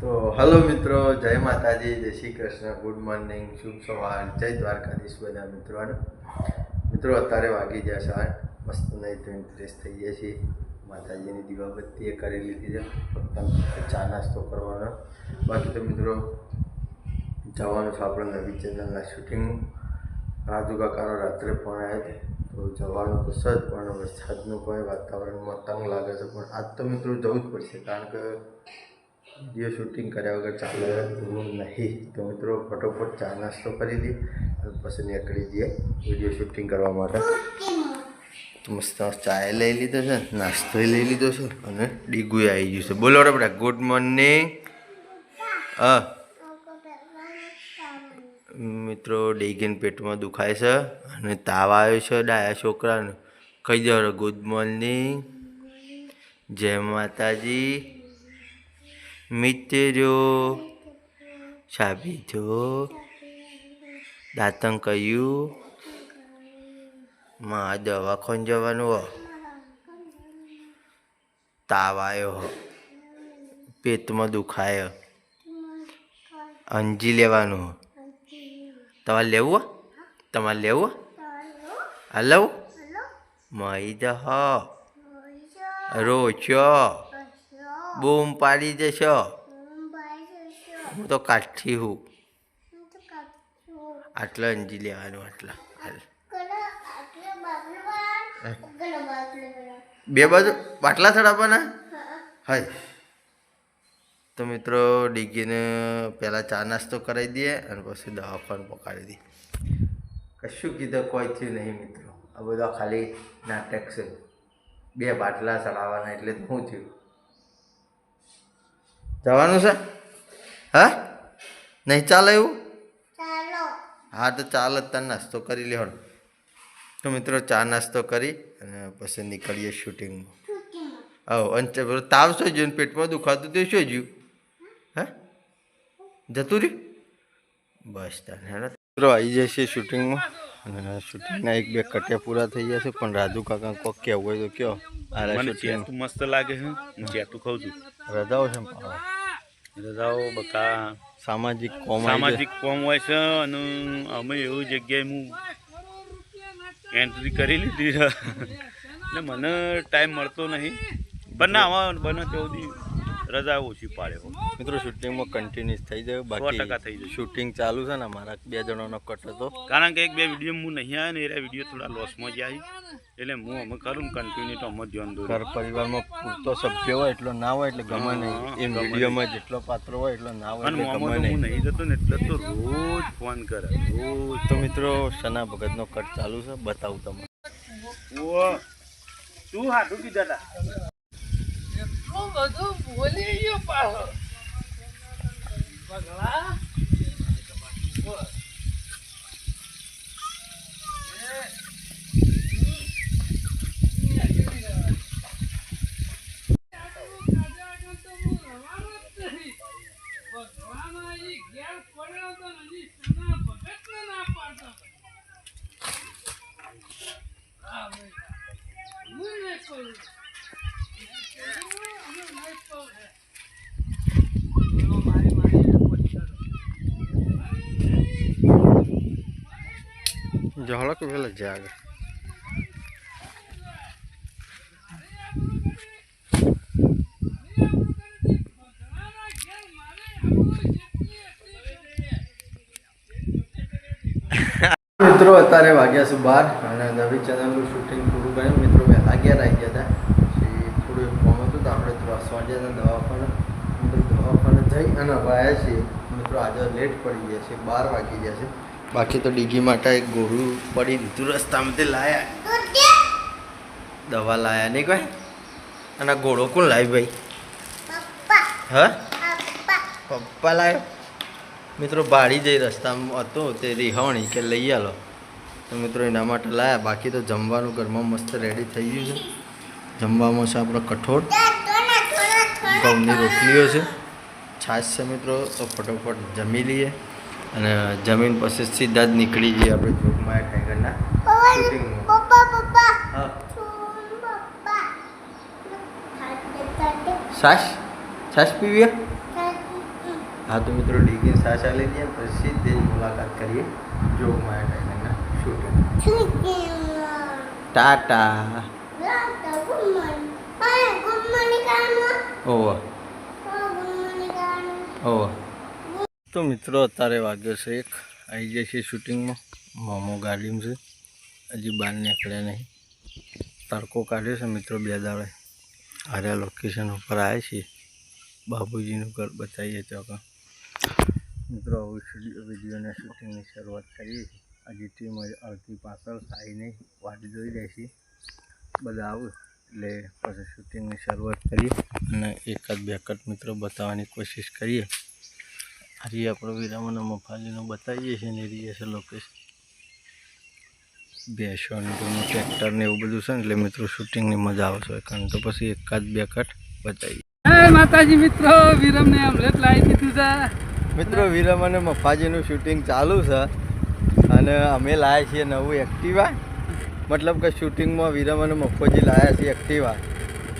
તો હલો મિત્રો, જય માતાજી, જય શ્રી કૃષ્ણ, ગુડ મોર્નિંગ, શુભ સવાર, જય દ્વારકાધીશ બધા મિત્રોને. મિત્રો, અત્યારે વાગી ગયા છે મસ્ત નહીં તો ફ્રેશ થઈ ગયા છીએ. માતાજીની દીવાબત્તી એ કરી લીધી છે. ફક્ત ચા નાસ્તો કરવાનો. બાકી તો મિત્રો, જવાનું છે આપણે નવી ચેનલના શૂટિંગ રાજુ કાકાનો રાત્રે પણ આવ્યા તો જવાનું તો સજ પણ વરસાદનું કોઈ વાતાવરણમાં તંગ લાગે છે. પણ આજ તો મિત્રો જવું જ પડશે, કારણ કે વીડિયો શૂટિંગ કર્યા વગર ચાલે નહીં. તો મિત્રો, ફટોફટ ચા નાસ્તો કરી દઈએ અને પછી નીકળી જઈએ વીડિયો શૂટિંગ કરવા માટે. મસ્ત મસ્ત ચાય લઈ લીધો છે નાસ્તો લઈ લીધો છે અને ડીગુએ આવી ગયું છે. બોલો બેટા ગુડ મોર્નિંગ હા. મિત્રો, ડેગીન પેટમાં દુખાય છે અને તાવ આવ્યો છે ડાયા છોકરાને. કહી દો ગુડ મોર્નિંગ જય માતાજી. મિત્રો સાબી જો દાંતણ કહ્યું માં દવાખાને જવાનું હો. તાવ આવ્યો હો. પેટમાં દુખાય. અંજી લેવાનું હો. તમારે લેવું તમારે લેવું હલો. મહી જ હ રોચો બૂમ પાડી દેશો હું તો કાઠી હું. આટલા અંજી લેવાનું આટલા. બે બાજુ બાટલા થડાવવાના હાય. તો મિત્રો ડીગીને પહેલાં ચા નાસ્તો કરાવી દઈએ અને પછી દવાખાનું પકાડી દઈએ. કશું કીધું કોઈ થયું નહીં મિત્રો. આ બધા ખાલી નાટક છે. બે બાટલા ચડાવવાના એટલે શું થયું? જવાનું છે? હા? નહીં ચાલે એવું? હા તો ચાલ અત્યારે નાસ્તો કરી લેવાનો તો મિત્રો ચા નાસ્તો કરી અને પછી નીકળીએ શૂટિંગમાં. આવો અંચે તાવ શું જોયું પેટમાં દુખાતું તે શું જોયું હે? જતું રહ્યું? બસ તાને હેડો. મિત્રો આવી જશે શૂટિંગમાં. અને શૂટિંગના એક બે કટિયા પૂરા થઈ જશે પણ રાજુ કાકા કોક કહેવું હોય તો કયો. આ મસ્ત લાગે છે હું ચેતું ખાઉં છું. રજાઓ છે રજાઓ બધા સામાજિક કોમ સામાજિક કોમ હોય છે અને અમે એવી જગ્યાએ હું એન્ટ્રી કરી લીધી છે. એટલે મને ટાઈમ મળતો નહીં. પણ ના આમાં બને તેવું રજા ઓછી પાડે. મિત્રો શૂટિંગમાં કન્ટિન્યુઅસ થઈ જાય. ટકા થઈ જાય. શૂટિંગ ચાલુ છે ને મારા બે જણાનો કટ હતો. કારણ કે એક બે વીડિયો હું નહીં આવ્યો ને એ વીડિયો થોડા લોસમાં જાય એટલે હું અમે કરું કન્ટિન્યુ તો અમે ધ્યાન દોરું. ઘર પરિવારમાં પૂરતો સભ્ય હોય એટલો ના હોય એટલે ગમે નહીં. એ વિડીયોમાં જેટલો પાત્ર હોય એટલો ના હોય એટલે ગમે હું નહીં. નહીં જતો ને એટલે તો રોજ ફોન કરે રોજ. તો મિત્રો સના ભગતનો કટ ચાલુ છે બતાવું તમને. ઓ શું હાથું કીધા હતા એટલું બધું બોલી ગયો પાછો. પગલા જહળક પેલા જાગ મિત્રો, અત્યારે વાગ્યા છે બાર અને નવી ચેનલનું શૂટિંગ પૂરું કર્યું. મિત્રો, વહેલા ગયા આવી ગયા હતા. પછી થોડું કામ હતું તો આપણે દસ વાગ્યાના દવાખાને મિત્રો દવાખાને જઈ અને આવ્યા છીએ. મિત્રો, આજે લેટ પડી ગયા છે, બાર વાગી ગયા છે. બાકી તો ડીગી માટે એક ગોળું પડી દીધું રસ્તામાંથી લાયા. દવા લાયા નહીં કોઈ? અને ઘોડો કોણ લાવી ભાઈ? હા? પપ્પા લાવ્યો મિત્રો ભાડી જઈ રસ્તામાં હતો તે રિહાવણી કે લઈ આલો. તો મિત્રો એના માટે લાયા. બાકી તો જમવાનું ઘરમાં મસ્ત રેડી થઈ ગયું છે. જમવામાં છે આપણો કઠોળ. ઘઉંની રોટલીઓ છે. છાશ છે મિત્રો. તો ફટોફટ જમી લઈએ. અને જમીન પછી સીધા જ નીકળી જઈએ આપણે જોગમાયા ટાઈગરના શૂટિંગમાં હા. છાશ છાશ પીવી હા? તો મિત્રો ડીગી સાચા લઈ ગયા પછી સીધી જ મુલાકાત કરીએ જોગમાયા ટાઈગરના શૂટિંગ ટાટા. ઓવા. ઓવા. તો મિત્રો, અત્યારે વાગ્યો છે એક. આવી જાય છે શૂટિંગમાં. મોમો ગાડીમ છે. હજી બહાર નીકળ્યા નહીં. તડકો કાઢ્યો છે મિત્રો બે દાડે. આર્યા લોકેશન ઉપર આવ્યા છીએ. બાબુજીનું ઘર બતાવીએ તો મિત્રો વિડીયોના શૂટિંગની શરૂઆત કરીએ. છીએ હજી ટીમ અડધી પાછળ આવીને વાટ જોઈ રહી છે બધા આવું. એટલે પછી શૂટિંગની શરૂઆત કરીએ અને એકાદ બે કટ મિત્રો બતાવવાની કોશિશ કરીએ. આજે આપણે વિરામનો મફાલીનો બતાવીએ છીએ ને રહીએ છે લોકેશન બેસો ને બધું ટ્રેક્ટર ને એવું બધું છે ને એટલે મિત્રો શૂટિંગની મજા આવશે કારણ તો પછી એકાદ બે કટ બતાવીએ. માતાજી મિત્રો વિરમને આમલેટ લાવી દીધું છે. મિત્રો વિરમ અને મફાજીનું શૂટિંગ ચાલુ છે અને અમે લાવ્યા છીએ નવું એક્ટિવા. મતલબ કે શૂટિંગમાં વિરમ અને મફોજી લાવ્યા છીએ એક્ટિવા.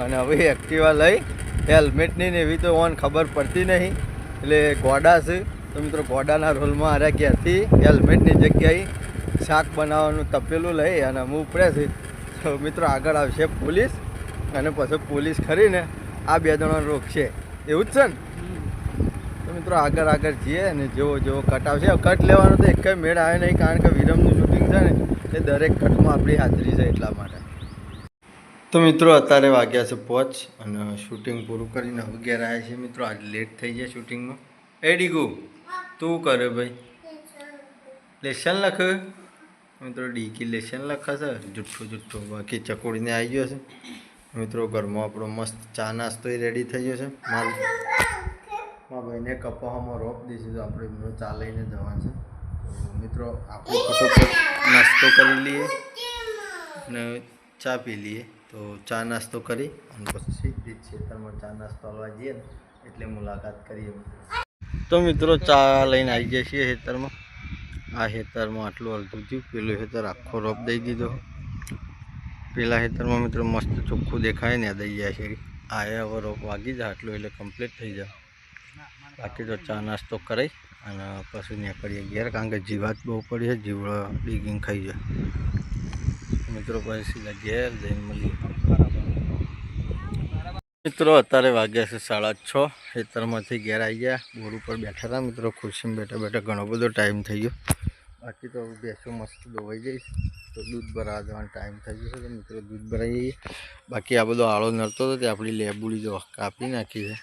અને હવે એક્ટિવા લઈ હેલ્મેટની ને એવી તો ઓન ખબર પડતી નહીં. એટલે ગોડા છે. તો મિત્રો ગોડાના રોલમાં હારે ક્યાંથી? હેલ્મેટની જગ્યાએ શાક બનાવવાનું તપેલું લઈ અને અમે ઉપડે છે તો મિત્રો આગળ આવશે પોલીસ અને પછી પોલીસ ખરીને આ બે જણાને રોકશે. એવું જ છે ને? તો મિત્રો આગળ આગળ જઈએ અને જેવો જેવો કટ આવશે. કટ લેવાનો તો એક મેળ આવે નહીં, કારણ કે વિરમનું શૂટિંગ છે ને, એ દરેક કટમાં આપણી હાજરી છે એટલા માટે. તો મિત્રો, અત્યારે વાગ્યા છે પોચ અને શૂટિંગ પૂરું કરીને હવે ઘેર આવ્યા છે મિત્રો. આજ લેટ થઈ જાય શૂટિંગમાં એ ડીગુ, તું કરે ભાઈ. લેશન લખ. મિત્રો, ડીકી લેશન લખે છે જુઠ્ઠું જુઠ્ઠું બાકી ચકોડીને આવી ગયો છે. મિત્રો, ઘરમાં આપણો મસ્ત ચા નાસ્તો રેડી થઈ ગયો છે. મારે મારા ભાઈને કપાવામાં રોપ દઈશું તો આપણે એમનો ચા લઈને જવાનું છે. મિત્રો, આપણે નાસ્તો કરી લઈએ. અને ચા પી લઈએ. તો ચા નાસ્તો કરી અને પછી સીધી ખેતરમાં ચા નાસ્તો આવવા જઈએ ને એટલે મુલાકાત કરીએ તો મિત્રો ચા લઈને આવી ગયા છીએ ખેતરમાં. આ ખેતરમાં આટલું હલતું થયું. પેલું ખેતર આખો રોપ દઈ દીધો. પેલા ખેતરમાં મિત્રો મસ્ત ચોખ્ખું દેખાય ને દઈ જાય છે. આ હવે રોપ વાગી જાય આટલું એટલે કમ્પ્લીટ થઈ જાય. બાકી તો ચા નાસ્તો કરાઈ અને પછી નીકળીએ ઘેર કારણ કે જીવાત બહુ પડી છે. જીવડા ડીગિંગ ખાઈ જાય. મિત્રો પછી સીધા ઘેર જઈને મળીએ. મિત્રો, અત્યારે વાગ્યા છે સાડા છ. ખેતરમાંથી ઘેર આવી ગયા. બોર ઉપર બેઠા હતા મિત્રો, ખુરશીમાં બેઠા બેઠા ઘણો બધો ટાઈમ થઈ ગયો. બાકી તો હવે બેસો મસ્ત દોવાઈ જઈશ. તો દૂધ ભરાવા જવાનો ટાઈમ થઈ જશે તો મિત્રો, દૂધ ભરાઈ જઈએ. બાકી આ બધો આળો નડતો હતો તે આપણી લેબુડી જો કાપી નાખી છે.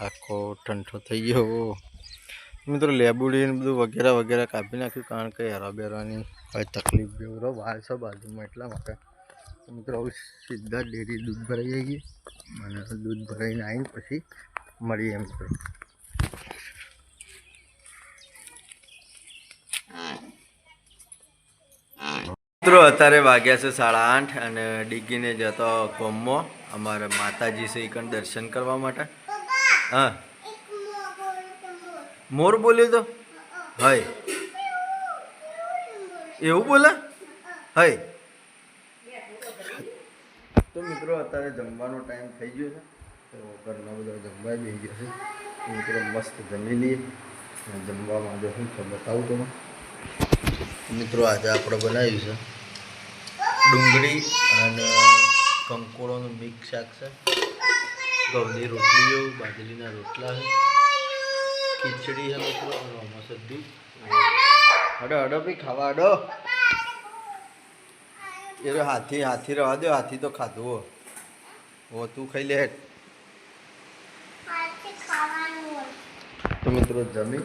આખો ઠંઠો થઈ ગયો. મિત્રો લેબુડી ને બધું વગેરે વગેરે કાપી નાખ્યું કારણ કે હેરા બેરાની તકલીફ જેવું રહો વાર છે બાજુમાં એટલા માટે. મિત્રો સીધા ડેરી દૂધ ભરાઈ જઈએ. અને દૂધ ભરાઈને આવીને પછી મળીએ મિત્રો મિત્રો અત્યારે વાગ્યા છે સાડા આઠ અને ડીગીને જતો કોમો અમારે માતાજી છે એ દર્શન કરવા માટે. હા. મોર બોલ્યો તો? હય. એવું બોલે? હય તો મિત્રો, અત્યારે જમવાનો ટાઈમ થઈ ગયો છે. તો ઘરના બધા જમવા બી ગયો છે. મિત્રો, મસ્ત જમી લઈએ. જમવામાં જો હું છે બતાવું તમે મિત્રો, આજે આપણે બનાવ્યું છે ડુંગળી અને કંકોળોનું મિક્સ શાક છે. ઘઉંની રોટલીઓ, બાજરીના રોટલા છે. ખીચડી છે મિત્રો, અને દૂધ હડો હડો ભાઈ ખાવા હડો એ તો હાથી હાથી રવા દો હાથી તો ખાધું હો. હો તું ખાઈ લે તો મિત્રો જમી.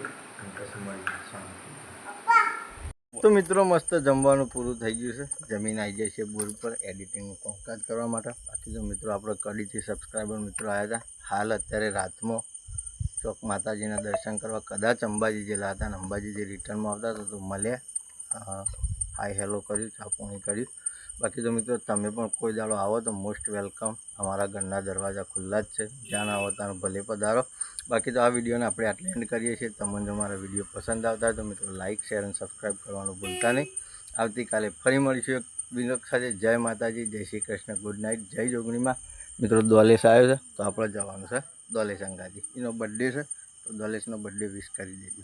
તો મિત્રો મસ્ત જમવાનું પૂરું થઈ ગયું છે. જમીન આવી જાય છે બોર પર એડિટિંગનું કામકાજ કરવા માટે. બાકી તો મિત્રો આપણે કડીથી સબસ્ક્રાઈબર મિત્રો આવ્યા હતા. હાલ અત્યારે રાતમાં ચોક માતાજીના દર્શન કરવા કદાચ અંબાજી જેલા હતા અને અંબાજી જે રિટર્નમાં આવતા હતા તો મળ્યા હાય હેલો કર્યું, ચા કર્યું. બાકી તો મિત્રો તમે પણ કોઈ દાડો આવો તો મોસ્ટ વેલકમ અમારા ઘરના દરવાજા ખુલ્લા જ છે. જ્યાં આવો ત્યાં ભલે પધારો. બાકી તો આ વિડીયોને આપણે આટલે એન્ડ કરીએ છીએ. તમને મારા વીડિયો પસંદ આવતા હોય તો મિત્રો લાઇક શેર અને સબસ્ક્રાઈબ કરવાનું ભૂલતા નહીં. આવતીકાલે ફરી મળીશું એક વિનોદ સાથે. જય માતાજી, જય શ્રી કૃષ્ણ. ગુડ નાઇટ જય જોગણીમાં. મિત્રો દ્વાલેસ આવ્યો છે તો આપણે જવાનું છે. દોલેશ અંગાજી. એનો બર્થડે છે તો દોલેશનો બર્થડે વિશ કરી દેજો.